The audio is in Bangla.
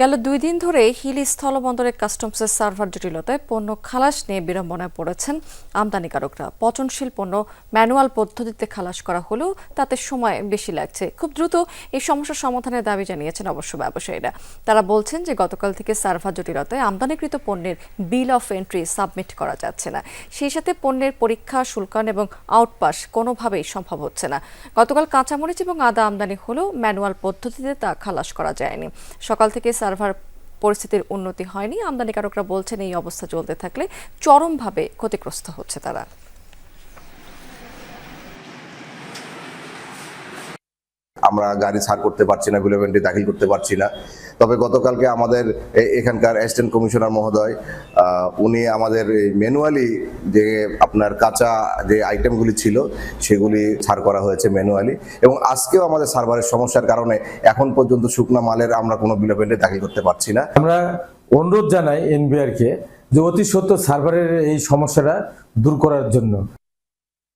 গেল দুই দিন ধরে হিলি স্থলবন্দরে কাস্টমসের সার্ভার জটিলতায় পণ্য খালাস নিয়ে বিড়ম্বনায় পড়েছেন আমদানিকারকরা। পচনশীল পণ্য ম্যানুয়াল পদ্ধতিতে খালাস করা হলেও তাতে সময় বেশি লাগছে। খুব দ্রুত এই সমস্যার সমাধানের দাবি জানিয়েছেন অবশ্য ব্যবসায়ীরা। তারা বলছেন যে গতকাল থেকে সার্ভার জটিলতায় আমদানিকৃত পণ্যের বিল অফ এন্ট্রি সাবমিট করা যাচ্ছে না। সেই সাথে পণ্যের পরীক্ষা শুল্কান এবং আউটপাস কোনোভাবেই সম্ভব হচ্ছে না। গতকাল কাঁচামরিচ এবং আদা আমদানি হলেও ম্যানুয়াল পদ্ধতিতে তা খালাস করা যায়নি। সকাল থেকে সার্ভার পরিস্থিতির উন্নতি হয়নি। আমদানিকারকরা বলছেন এই অবস্থা চলতে থাকলে চরমভাবে ক্ষতিগ্রস্ত হচ্ছে তারা। আমরা গাড়ি ছাড় করতে পারছি না গুলেভেন্টি দাখিল করতে পারছি না। তবে গতকালকে আমাদের এখানকার অ্যাসিস্ট্যান্ট কমিশনার মহোদয় উনি আমাদের ম্যানুয়ালি যে আপনার কাঁচা যে আইটেমগুলি ছিল, সেগুলি ছাড় করা হয়েছে ম্যানুয়ালি এবং আজকেও আমাদের সার্ভারের সমস্যার কারণে এখন পর্যন্ত শুকনা মালের আমরা কোনো বিলেভেন্টে দাখিল করতে পারছি না। আমরা অনুরোধ জানাই এনবিআর কে যে অতি সত্য সার্ভারের এই সমস্যাটা দূর করার জন্য।